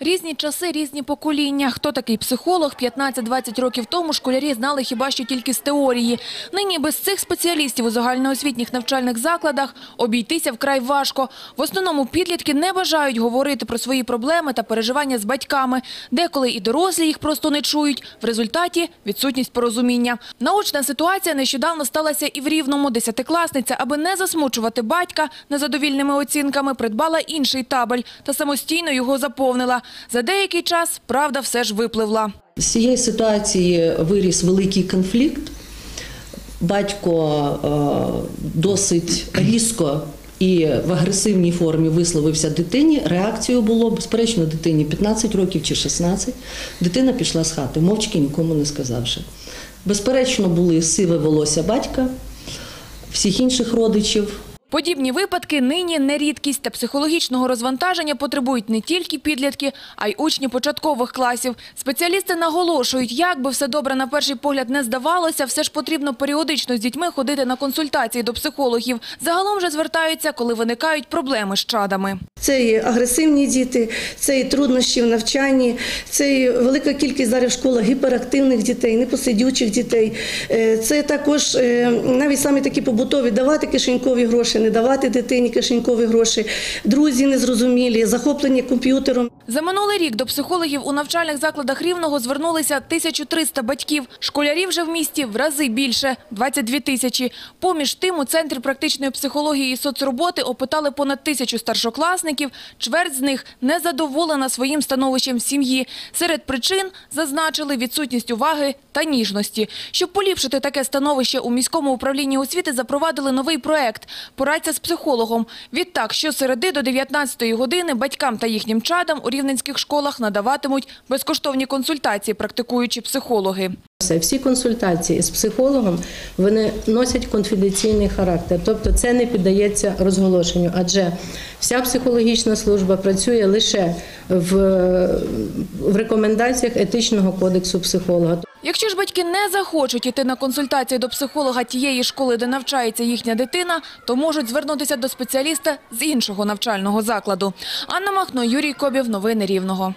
Різні часи, різні покоління. Хто такий психолог? 15-20 років тому школярі знали хіба що тільки з теорії. Нині без цих спеціалістів у загальноосвітніх навчальних закладах обійтися вкрай важко. В основному підлітки не бажають говорити про свої проблеми та переживання з батьками. Деколи і дорослі їх просто не чують. В результаті – відсутність порозуміння. Наочна ситуація нещодавно сталася і в Рівному. Десятикласниця, аби не засмучувати батька незадовільними оцінками, придбала інший табель та самостійно його заповнила. За деякий час правда все ж випливла. З цієї ситуації виріс великий конфлікт. Батько е, досить різко і в агресивній формі висловився дитині. Реакцією було, безперечно, дитині 15 років чи 16. Дитина пішла з хати, мовчки нікому не сказавши. Безперечно, були сиве волосся батька, всіх інших родичів. Подібні випадки нині не рідкість, та психологічного розвантаження потребують не тільки підлітки, а й учні початкових класів. Спеціалісти наголошують, як би все добре на перший погляд не здавалося, все ж потрібно періодично з дітьми ходити на консультації до психологів. Загалом же звертаються, коли виникають проблеми з чадами. Це і агресивні діти, це і труднощі в навчанні, це і велика кількість зараз в школах гіперактивних дітей, непосидючих дітей. Е, Це також е, навіть самі такі побутові давати кишенькові гроші, не давати дитині кишенькові гроші, друзі незрозумілі, захоплені комп'ютером. За минулий рік до психологів у навчальних закладах Рівного звернулися 1300 батьків. Школярів же в місті в рази більше – 22 тисячі. Поміж тим, у Центрі практичної психології і соцроботи опитали понад тисячу старшокласників. Чверть з них не задоволена своїм становищем в сім'ї. Серед причин зазначили відсутність уваги та ніжності. Щоб поліпшити таке становище, у міському управлінні освіти запровадили новий проект «Порадься з психологом». Відтак, щосереди до 19-ї години батькам та їхнім чадам у рівненських школах надаватимуть безкоштовні консультації практикуючі психологи. Всі консультації з психологом вони носять конфіденційний характер, тобто це не піддається розголошенню, адже вся психологічна служба працює лише в, в рекомендаціях етичного кодексу психолога. Якщо ж батьки не захочуть іти на консультацію до психолога тієї школи, де навчається їхня дитина, то можуть звернутися до спеціаліста з іншого навчального закладу. Анна Махно, Юрій Кобів. Новини Рівного.